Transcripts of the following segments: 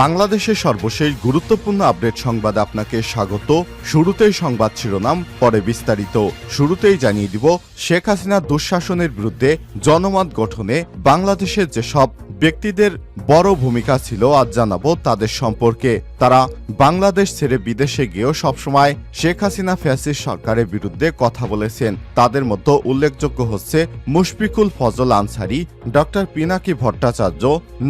বাংলাদেশের সর্বশেষ গুরুত্বপূর্ণ আপডেট সংবাদ আপনাকে স্বাগত। শুরুতেই সংবাদ শিরোনাম, পরে বিস্তারিত। শুরুতেই জানিয়ে দিব, শেখ হাসিনার দুঃশাসনের বিরুদ্ধে জনমত গঠনে বাংলাদেশের যেসব ব্যক্তিদের বড় ভূমিকা ছিল আজ জানাব তাদের সম্পর্কে। তারা বাংলাদেশ ছেড়ে বিদেশে গিয়েও সবসময় শেখ হাসিনা ফ্যাসিস সরকারের বিরুদ্ধে কথা বলেছেন। তাদের মধ্যে উল্লেখযোগ্য হচ্ছে মুশফিকুল ফজল আনসারি, ডক্টর পিনাকি ভট্টাচার্য,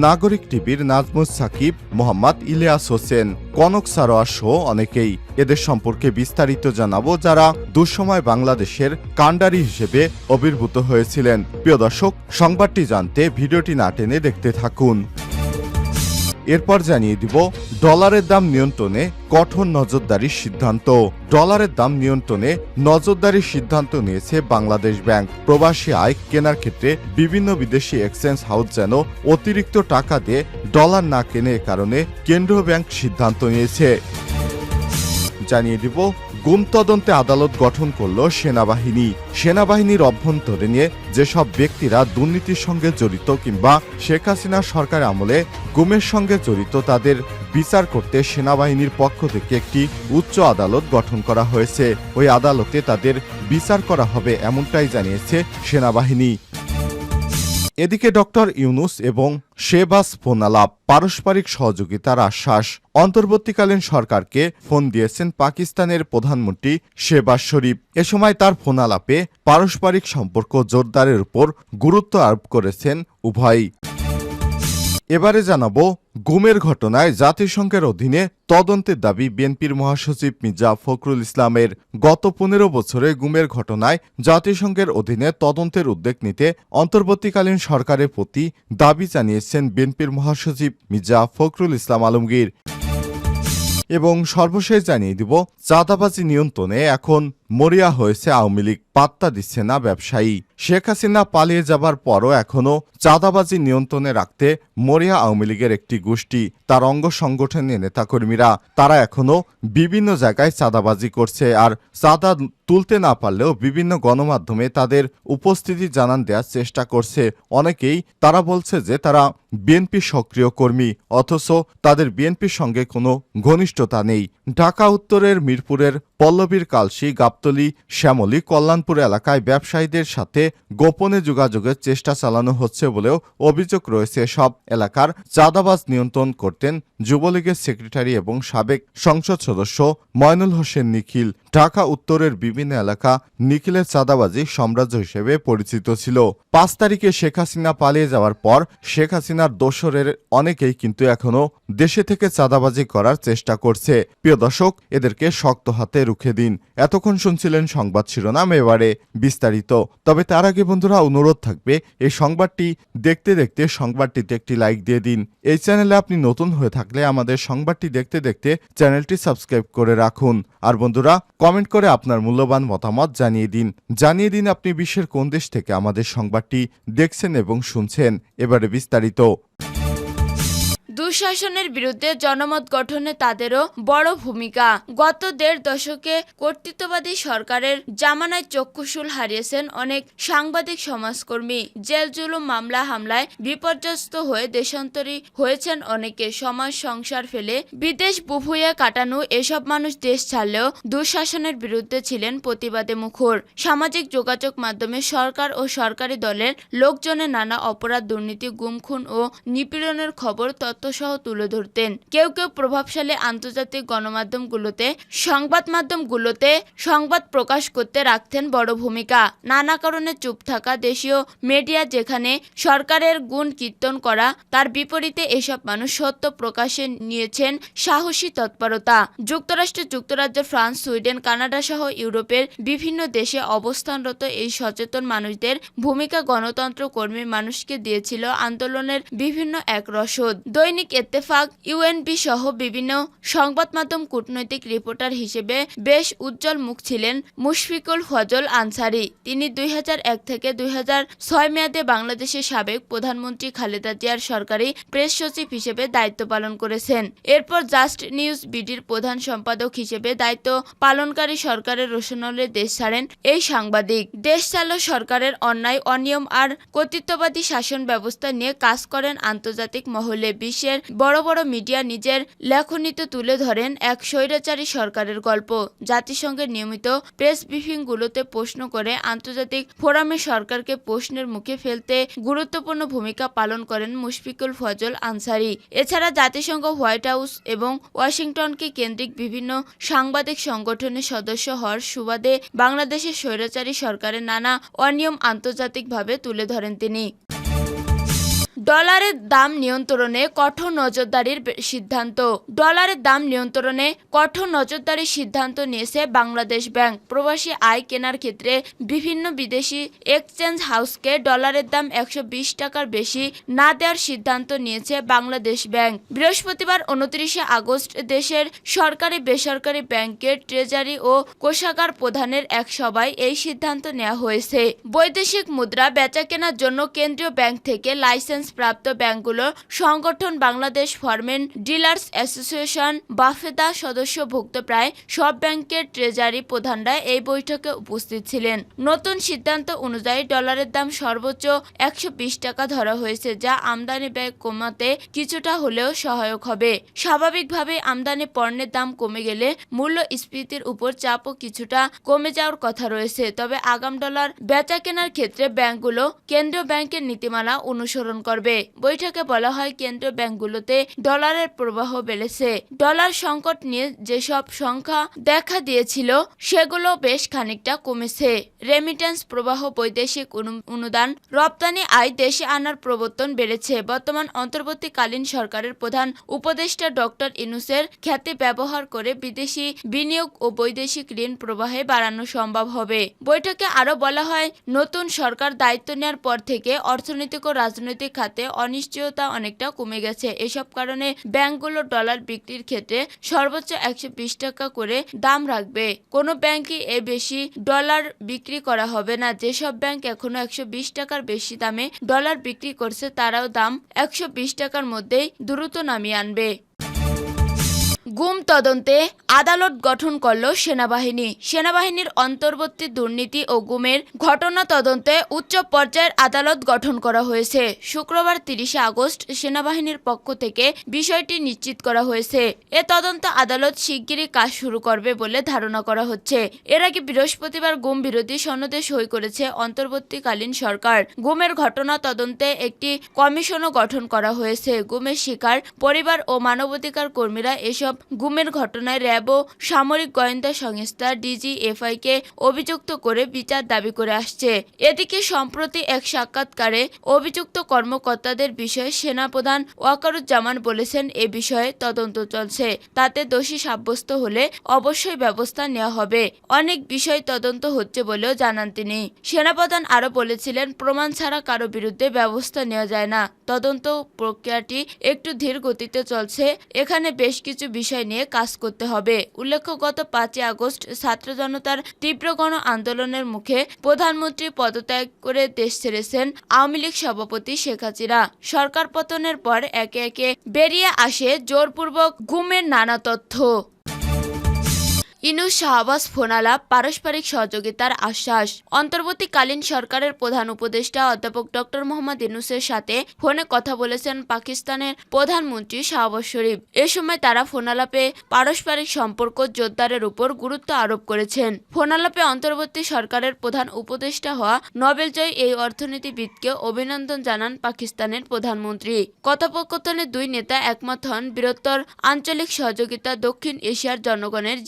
নাগরিক টিভির নাজমুস সাকিব, মোহাম্মদ ইলিয়াস হোসেন, কনক সারোয়ার সহ অনেকেই। এদের সম্পর্কে বিস্তারিত জানাব যারা দুঃসময় বাংলাদেশের কাণ্ডারি হিসেবে আবির্ভূত হয়েছিলেন। প্রিয় দর্শক, সংবাদটি জানতে ভিডিওটি না টেনে দেখতে থাকুন। এরপর জানিয়ে দিব, ডলারের দাম নিয়ন্ত্রণে কঠোর নজরদারির সিদ্ধান্ত। ডলারের দাম নিয়ন্ত্রণে নজরদারির সিদ্ধান্ত নিয়েছে বাংলাদেশ ব্যাংক। প্রবাসী আয় কেনার ক্ষেত্রে বিভিন্ন বিদেশি এক্সচেঞ্জ হাউস যেন অতিরিক্ত টাকা দিয়ে ডলার না কেনে কারণে কেন্দ্রীয় ব্যাংক সিদ্ধান্ত নিয়েছে। জানিয়ে দিব গুম তদন্তে আদালত গঠন করল সেনাবাহিনী। সেনাবাহিনীর অভ্যন্তরে নিয়ে যেসব ব্যক্তিরা দুর্নীতির সঙ্গে জড়িত কিংবা শেখ হাসিনা সরকার আমলে গুমের সঙ্গে জড়িত, তাদের বিচার করতে সেনাবাহিনীর পক্ষ থেকে একটি উচ্চ আদালত গঠন করা হয়েছে। ওই আদালতে তাদের বিচার করা হবে, এমনটাই জানিয়েছে সেনাবাহিনী। এদিকে ডক্টর ইউনুস এবং শেবাস ফোনালাপ পারস্পরিক সহযোগিতার আশ্বাস। অন্তর্বর্তীকালীন সরকারকে ফোন দিয়েছেন পাকিস্তানের প্রধানমন্ত্রী শেবাস শরীফ। এ সময় তার ফোনালাপে পারস্পরিক সম্পর্ক জোরদারের উপর গুরুত্ব আরোপ করেছেন উভয়ই। এবারে জানাব, গুমের ঘটনায় জাতিসংঘের অধীনে তদন্তের দাবি বিএনপির মহাসচিব মির্জা ফখরুল ইসলামের। গত পনেরো বছরে গুমের ঘটনায় জাতিসংঘের অধীনে তদন্তের উদ্যোগ নিতে অন্তর্বর্তীকালীন সরকারের প্রতি দাবি জানিয়েছেন বিএনপির মহাসচিব মির্জা ফখরুল ইসলাম আলমগীর। এবং সর্বশেষ জানিয়ে দিব, চাঁদাবাজি নিয়ন্ত্রণে এখন মরিয়া হয়েছে আওয়ামী লীগ, পাত্তা দিচ্ছে না ব্যবসায়ী। শেখ হাসিনা পালিয়ে যাবার পরও এখনও চাঁদাবাজি নিয়ন্ত্রণে রাখতে মরিয়া আওয়ামী লীগের একটি গোষ্ঠী, তার অঙ্গ সংগঠনের নেতাকর্মীরা। তারা এখনও বিভিন্ন জায়গায় চাঁদাবাজি করছে আর চাঁদা তুলতে না পারলেও বিভিন্ন গণমাধ্যমে তাদের উপস্থিতি জানান দেওয়ার চেষ্টা করছে। অনেকেই তারা বলছে যে তারা বিএনপি সক্রিয় কর্মী, অথচ তাদের বিএনপির সঙ্গে কোনো ঘনিষ্ঠতা নেই। ঢাকা উত্তরের মিরপুরের পল্লবীর কালশি গাবতলী, শ্যামলী, কল্যাণপুর এলাকায় ব্যবসায়ীদের সাথে গোপনে যোগাযোগের চেষ্টা চালানো হচ্ছে বলেও অভিযোগ রয়েছে। সব এলাকার চাঁদাবাজ নিয়ন্ত্রণ করতেন যুবলীগের সেক্রেটারি এবং সাবেক সংসদ সদস্য ময়নুল হোসেন নিখিল। ঢাকা উত্তরের বিভিন্ন এলাকা নিখিলের চাঁদাবাজি সাম্রাজ্য হিসেবে পরিচিত ছিল। পাঁচ তারিখে শেখ হাসিনা পালিয়ে যাওয়ার পর শেখ হাসিনার দোসরের অনেকেই কিন্তু এখনও দেশে থেকে চাঁদাবাজি করার চেষ্টা করছে। প্রিয় দর্শক, এদেরকে শক্ত হাতে রুখে দিন। এতক্ষণ শুনছিলেন সংবাদ শিরোনাম এবারে বিস্তারিত। তবে তার আগে বন্ধুরা, অনুরোধ থাকবে, এই সংবাদটি দেখতে দেখতে সংবাদটিতে একটি লাইক দিয়ে দিন। এই চ্যানেলে আপনি নতুন হয়ে থাকলে আমাদের সংবাদটি দেখতে দেখতে চ্যানেলটি সাবস্ক্রাইব করে রাখুন। আর বন্ধুরা কমেন্ট করে আপনার মূল্যবান মতামত জানিয়ে দিন। জানিয়ে দিন আপনি বিশ্বের কোন দেশ থেকে আমাদের সংবাদটি দেখছেন এবং শুনছেন। এবারে বিস্তারিত। দুঃশাসনের বিরুদ্ধে জনমত গঠনে তাদেরও বড় ভূমিকা। গত দেড় দশকে কর্তৃত্ববাদী সরকারের জামানায় চক্ষুশূল হারিয়েছেন অনেক সাংবাদিক সমাজকর্মী। জেল জুলুম মামলা হামলায় বিপর্যস্ত হয়ে দেশান্তরী হয়েছেন অনেকে। সমাজ সংসার ফেলে বিদেশ বুভুয়ে কাটানো এসব মানুষ দেশ ছাড়লেও দুঃশাসনের বিরুদ্ধে ছিলেন প্রতিবাদে মুখর। সামাজিক যোগাযোগ মাধ্যমে সরকার ও সরকারি দলের লোকজনের নানা অপরাধ, দুর্নীতি, গুমখুন ও নিপীড়নের খবর তথ্যসহ তুলে ধরতেন। কেউ কেউ প্রভাবশালী আন্তর্জাতিক গণমাধ্যমগুলোতে, সংবাদ মাধ্যমগুলোতে সংবাদ প্রকাশ করতে রাখতেন বড় ভূমিকা। নানা কারণে চুপ থাকা দেশীয় মিডিয়া যেখানে সরকারের গুণ কীর্তন করা, তার বিপরীতে এসব মানুষ সত্য প্রকাশে নিয়েছেন সাহসী তৎপরতা। যুক্তরাষ্ট্র, যুক্তরাজ্য, ফ্রান্স, সুইডেন, কানাডা সহ ইউরোপের বিভিন্ন দেশে অবস্থানরত এই সচেতন মানুষদের ভূমিকা গণতন্ত্র কর্মী মানুষকে দিয়েছিল আন্দোলনের বিভিন্ন এক রসদ। দৈনিক এত্তেফাক ইউএনপি সহ বিভিন্ন সংবাদ মাধ্যম কূটনৈতিক রিপোর্টার হিসেবে বেশ উজ্জ্বল মুখ ছিলেন মুশফিকুল ফজল আনসারি। তিনি দুই থেকে দুই মেয়াদে বাংলাদেশের সাবেক প্রধানমন্ত্রী খালেদা জিয়ার সরকারি প্রেস সচিব হিসেবে দায়িত্ব পালন করেছেন। এরপর জাস্ট নিউজ বিডির প্রধান সম্পাদক হিসেবে দায়িত্ব পালনকারী সরকারের রোশনলে দেশ ছাড়েন এই সাংবাদিক। দেশ চালক সরকারের অন্যায়, অনিয়ম আর কর্তৃত্ববাদী শাসন ব্যবস্থা নিয়ে কাজ করেন আন্তর্জাতিক মহলে বিশ্বের বিশ্বের বড় বড় মিডিয়া নিজের লেখনীতে তুলে ধরেন এক স্বৈরাচারী সরকারের গল্প। জাতিসংঘের নিয়মিত প্রেস ব্রিফিংগুলোতে প্রশ্ন করে আন্তর্জাতিক ফোরামে সরকারকে প্রশ্নের মুখে ফেলতে গুরুত্বপূর্ণ ভূমিকা পালন করেন মুশফিকুল ফজল আনসারি। এছাড়া জাতিসংঘ হোয়াইট হাউস এবং ওয়াশিংটনকে কেন্দ্রিক বিভিন্ন সাংবাদিক সংগঠনের সদস্য হওয়ার সুবাদে বাংলাদেশের স্বৈরাচারী সরকারের নানা অনিয়ম আন্তর্জাতিকভাবে তুলে ধরেন তিনি। ডলারের দাম নিয়ন্ত্রণে কঠোর নজরদারির সিদ্ধান্ত। ডলারের দাম নিয়ন্ত্রণে কঠোর নজরদারির সিদ্ধান্ত নিয়েছে বাংলাদেশ ব্যাংক। প্রবাসী আয় কেনার ক্ষেত্রে বিভিন্ন বিদেশি এক্সচেঞ্জ হাউসকে ডলারের দাম একশো বিশ টাকার বেশি না দেওয়ার সিদ্ধান্ত নিয়েছে বাংলাদেশ ব্যাংক। বৃহস্পতিবার উনত্রিশে আগস্ট দেশের সরকারি বেসরকারি ব্যাংকের ট্রেজারি ও কোষাগার প্রধানের এক সভায় এই সিদ্ধান্ত নেওয়া হয়েছে। বৈদেশিক মুদ্রা বেচা কেনার জন্য কেন্দ্রীয় ব্যাংক থেকে লাইসেন্স প্রাপ্ত ব্যাংকগুলোর সংগঠন Bangladesh foreign dealers association BAFEDA সদস্যভুক্ত প্রায় সব ব্যাংকের ট্রেজারি প্রধানরা এই বৈঠকে উপস্থিত ছিলেন। নতুন সিদ্ধান্ত অনুযায়ী ডলারের দাম সর্বোচ্চ একশো বিশ টাকা ধরা হয়েছে, যা আমদানি ব্যয় কমাতে কিছুটা হলেও সহায়ক হবে। স্বাভাবিকভাবে আমদানি পণ্যের দাম কমে গেলে মূল্যস্ফীতির উপর চাপও কিছুটা কমে যাওয়ার কথা রয়েছে। তবে আগাম ডলার বেচা কেনার ক্ষেত্রে ব্যাংকগুলো কেন্দ্রীয় ব্যাংকের নীতিমালা অনুসরণ করবে। বৈঠকে বলা হয়, কেন্দ্রীয় ব্যাংকগুলোতে ডলারের প্রবাহ বেড়েছে। ডলার সংকট নিয়ে যেসব সংখ্যা দেখা দিয়েছিল, সেগুলো বেশ খানিকটা কমেছে। রেমিটেন্স প্রবাহ বৈদেশিক অনুদান রপ্তানি আয় দেশে আনার প্রবর্তন বেড়েছে। বর্তমান অন্তর্বর্তীকালীন সরকারের প্রধান উপদেষ্টা ডক্টর ইনুসের খ্যাতি ব্যবহার করে বিদেশি বিনিয়োগ ও বৈদেশিক ঋণ প্রবাহে বাড়ানো সম্ভব হবে। বৈঠকে আরও বলা হয়, নতুন সরকার দায়িত্ব নেওয়ার পর থেকে অর্থনৈতিক ও রাজনৈতিক খাতে অনিশ্চয়তা অনেকটা কমে গেছে। এসব কারণে ব্যাংকগুলো ডলার বিক্রির ক্ষেত্রে সর্বোচ্চ একশো বিশ টাকা করে দাম রাখবে। কোনো ব্যাংকই এ বেশি ডলার বিক্রি করা হবে না। যেসব ব্যাংক এখনও একশো বিশ টাকার বেশি দামে ডলার বিক্রি করছে, তারাও দাম একশো বিশ টাকার মধ্যেই দ্রুত নামিয়ে আনবে। গুম তদন্তে আদালত গঠন করল সেনাবাহিনী। সেনাবাহিনীর অন্তর্বর্তী দুর্নীতি ও গুমের ঘটনা তদন্তে উচ্চ পর্যায়ের আদালত গঠন করা হয়েছে। শুক্রবার তিরিশে আগস্ট সেনাবাহিনীর পক্ষ থেকে বিষয়টি নিশ্চিত করা হয়েছে। এ তদন্ত আদালত শিগগিরই কাজ শুরু করবে বলে ধারণা করা হচ্ছে। এর আগে বৃহস্পতিবার গুম বিরোধী সনদে সই করেছে অন্তর্বর্তীকালীন সরকার। গুমের ঘটনা তদন্তে একটি কমিশনও গঠন করা হয়েছে। গুমের শিকার পরিবার ও মানবাধিকার কর্মীরা এসব গুমের ঘটনায় র্যাব ও সামরিক গোয়েন্দা সংস্থা ডিজিএফআই কে অভিযুক্ত করে বিচার দাবি করে আসছে। এদিকে সম্প্রতি এক সাক্ষাৎকারে অভিযুক্ত কর্মকর্তাদের বিষয়ে সেনাপ্রধান ওয়াকারুজ্জামান বলেছেন, এ বিষয়ে তদন্ত চলছে। তাতে দোষী সাব্যস্ত হলে অবশ্যই ব্যবস্থা নেওয়া হবে। অনেক বিষয় তদন্ত হচ্ছে বলেও জানান তিনি। সেনাপ্রধান আরও বলেছিলেন, প্রমাণ ছাড়া কারও বিরুদ্ধে ব্যবস্থা নেওয়া যায় না। তদন্ত প্রক্রিয়াটি একটু ধীর গতিতে চলছে। এখানে বেশ কিছু বিষয় নিয়ে কাজ করতে হবে। উল্লেখ্য, গত পাঁচই আগস্ট ছাত্র জনতার তীব্র গণ আন্দোলনের মুখে প্রধানমন্ত্রী পদত্যাগ করে দেশ ছেড়েছেন আওয়ামী লীগ সভাপতি শেখ হাসিনা। সরকার পতনের পর একে একে বেরিয়ে আসে জোরপূর্বক গুমের নানা তথ্য। ইনু শাহবাজ ফোনালাপ, পারস্পরিক সহযোগিতার আশ্বাস। অন্তর্বর্তীকালীন সরকারের প্রধান উপদেষ্টা অধ্যাপক ডক্টর মোহাম্মদ ইনুসের সাথে ফোনে কথা বলেছেন পাকিস্তানের প্রধানমন্ত্রী শাহবাজ শরীফ। এ সময় তারা ফোনালাপে পারস্পরিক সম্পর্ক জোরদারের উপর গুরুত্ব আরোপ করেছেন। ফোনালাপে অন্তর্বর্তী সরকারের প্রধান উপদেষ্টা হওয়া নোবেলজয়ী এই অর্থনীতিবিদকে অভিনন্দন জানান পাকিস্তানের প্রধানমন্ত্রী। কথোপকথনে দুই নেতা একমত হন বৃহত্তর আঞ্চলিক সহযোগিতা দক্ষিণ এশিয়ার জনগণের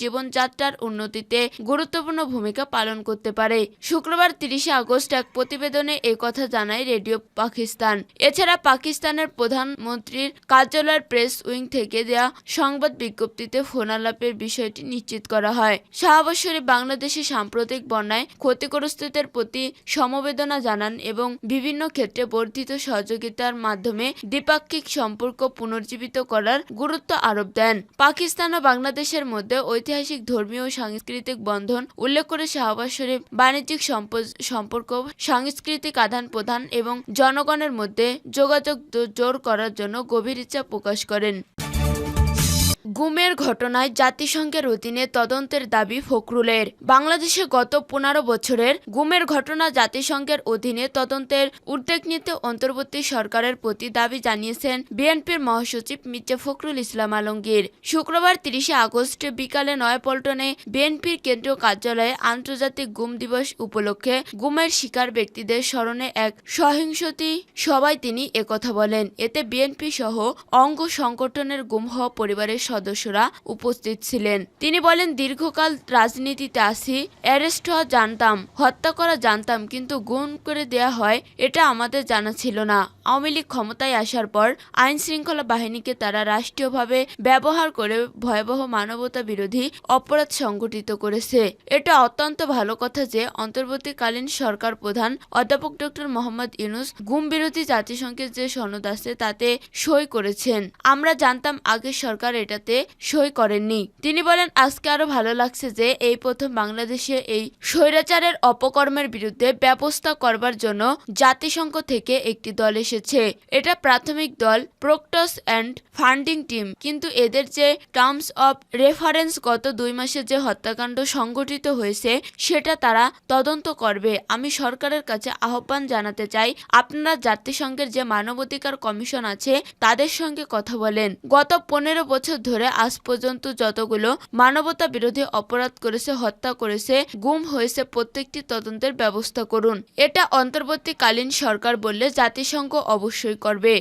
জীবনযাত্রার উন্নতিতে গুরুত্বপূর্ণ ভূমিকা পালন করতে পারে। শুক্রবার তিরিশে আগস্ট এক প্রতিবেদনে কথা জানায় রেডিও পাকিস্তান। এছাড়া পাকিস্তানের প্রধানমন্ত্রীর কার্যালয়ের প্রেস উইং থেকে দেয়া সংবাদ বিজ্ঞপ্তিতে ফোনালাপের বিষয়টি নিশ্চিত করা হয়। শাহবাজ শরীফ বাংলাদেশে সাম্প্রতিক বন্যায় ক্ষতিগ্রস্তদের প্রতি সমবেদনা জানান এবং বিভিন্ন ক্ষেত্রে বর্ধিত সহযোগিতার মাধ্যমে দ্বিপাক্ষিক সম্পর্ক পুনর্জীবিত করার গুরুত্ব আরোপ দেন। পাকিস্তান ও বাংলাদেশের মধ্যে ঐতিহাসিক ধর্মীয় ও সাংস্কৃতিক বন্ধন উল্লেখ করে শাহবাজ শরীফ বাণিজ্যিক সম্প- সম্পর্ক, সাংস্কৃতিক আদান প্রদান এবং জনগণের মধ্যে যোগাযোগ জোর করার জন্য গভীর ইচ্ছা প্রকাশ করেন। গুমের ঘটনায় জাতিসংঘের অধীনে তদন্তের দাবি ফখরুলের। বাংলাদেশে গত পনেরো বছরের গুমের ঘটনা জাতিসংঘের অধীনে তদন্তের উদ্যোগ নিতে অন্তর্বর্তী সরকারের প্রতি দাবি জানিয়েছেন বিএনপির মহাসচিব মির্জা ফখরুল ইসলাম আলমগীর। শুক্রবার তিরিশে আগস্ট বিকালে নয়াপল্টনে বিএনপির কেন্দ্রীয় কার্যালয়ে আন্তর্জাতিক গুম দিবস উপলক্ষে গুমের শিকার ব্যক্তিদের স্মরণে এক সহিংসতি সবাই তিনি একথা বলেন। এতে বিএনপি সহ অঙ্গ সংগঠনের গুম হওয়া পরিবারের সদস্যরা উপস্থিত ছিলেন। তিনি বলেন, দীর্ঘকাল রাজনীতিতে আসি অ্যারেস্ট হওয়া জানতাম, হত্যা করা জানতাম, কিন্তু গুম করে দেয়া হয়, এটা আমাদের জানা ছিল না। আওয়ামী লীগ ক্ষমতায় আসার পর আইন শৃঙ্খলা বাহিনীকে তারা রাষ্ট্রীয়ভাবে ব্যবহার করে ভয়াবহ মানবতা বিরোধী অপরাধ সংগঠিত করেছে। এটা অত্যন্ত ভালো কথা যে অন্তর্বর্তীকালীন সরকার প্রধান অধ্যাপক ডক্টর মোহাম্মদ ইউনুস গুম বিরোধী জাতিসংঘের যে সনদ আছে তাতে সই করেছেন। আমরা জানতাম আগের সরকার এটাতে সই করেননি। তিনি বলেন, আজকে আরও ভালো লাগছে যে এই প্রথম বাংলাদেশে এই স্বৈরাচারের অপকর্মের বিরুদ্ধে ব্যবস্থা করবার জন্য জাতিসংঘ থেকে একটি দল এসেছে। এটা প্রাথমিক দল, প্রোক্টস অ্যান্ড ফান্ডিং টিম। কিন্তু এদের যে টার্মস অফ রেফারেন্স গত দুই মাসে যে হত্যাকাণ্ড সংঘটিত হয়েছে, সেটা তারা তদন্ত করবে। আমি সরকারের কাছে আহ্বান জানাতে চাই, আপনারা জাতিসংঘের যে মানবাধিকার কমিশন আছে, তাদের সঙ্গে কথা বলেন। গত পনেরো বছর ধরে আজ পর্যন্ত যতগুলো মানবতা বিরোধী অপরাধ করেছে, হত্যা করেছে, গুম হয়েছে, প্রত্যেকটি তদন্তের ব্যবস্থা করুন। এটা অন্তর্বর্তীকালীন সরকার বললে জাতিসংঘ অবশ্যই করবে।